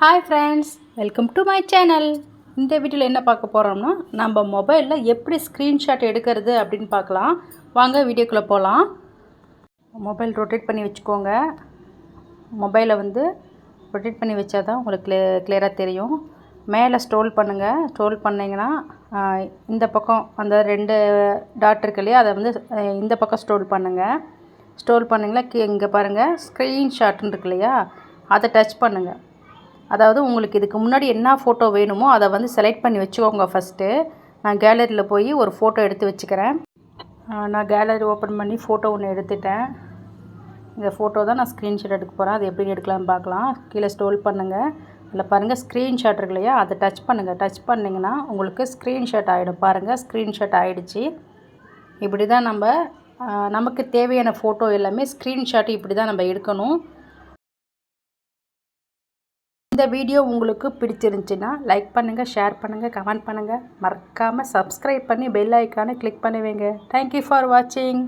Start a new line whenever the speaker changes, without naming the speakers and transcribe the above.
Hi friends welcome to my channel இந்த வீடியோவில் என்ன பார்க்க போகிறோம்னா நம்ம மொபைலில் எப்படி ஸ்க்ரீன்ஷாட் எடுக்கிறது அப்படின்னு பார்க்கலாம். வாங்க வீடியோக்குள்ளே போகலாம் மொபைல் ரொட்டேட் பண்ணி வச்சுக்கோங்க. மொபைலை வந்து ரொட்டேட் பண்ணி வச்சா தான் உங்களுக்கு க்ளே கிளியராக தெரியும். மேலே ஸ்ட்ரோல் பண்ணுங்கள் ஸ்ட்ரோல் பண்ணிங்கன்னா இந்த பக்கம் அந்த ரெண்டு டாட் இருக்கு இல்லையா அதை வந்து இந்த பக்கம் ஸ்ட்ரோல் பண்ணுங்கள் ஸ்ட்ரோல் பண்ணிங்களா கீ இங்கே பாருங்கள் ஸ்க்ரீன்ஷாட்னு இருக்கு இல்லையா அதை டச் பண்ணுங்கள் அதாவது உங்களுக்கு இதுக்கு முன்னாடி என்ன ஃபோட்டோ வேணுமோ அதை வந்து செலக்ட் பண்ணி வச்சுக்கோங்க ஃபஸ்ட்டு நான் கேலரியில் போய் ஒரு ஃபோட்டோ எடுத்து வச்சுக்கிறேன். நான் கேலரி ஓப்பன் பண்ணி ஃபோட்டோ ஒன்று எடுத்துட்டேன். இந்த ஃபோட்டோ தான் நான் ஸ்க்ரீன்ஷாட் எடுக்க போகிறேன் அது எப்படி எடுக்கலாம்னு பார்க்கலாம். கீழே ஸ்டோல் பண்ணுங்கள் அதில் பாருங்கள் ஸ்க்ரீன்ஷாட் இருக்கு இல்லையா? அதை டச் பண்ணுங்கள் டச் பண்ணிங்கன்னா உங்களுக்கு ஸ்க்ரீன்ஷாட் ஆகிடும் பாருங்கள் ஸ்க்ரீன்ஷாட் ஆகிடுச்சு இப்படி தான் நம்ம நமக்கு தேவையான ஃபோட்டோ எல்லாமே ஸ்க்ரீன்ஷாட் இப்படி தான் நம்ம எடுக்கணும். இந்த வீடியோ உங்களுக்கு பிடிச்சிருந்துச்சின்னா லைக் பண்ணுங்கள் ஷேர் பண்ணுங்கள் கமெண்ட் பண்ணுங்கள் மறக்காமல் சப்ஸ்கிரைப் பண்ணி பெல் ஐக்கானை கிளிக் பண்ணுவீங்க. தேங்க்யூ ஃபார் வாட்சிங்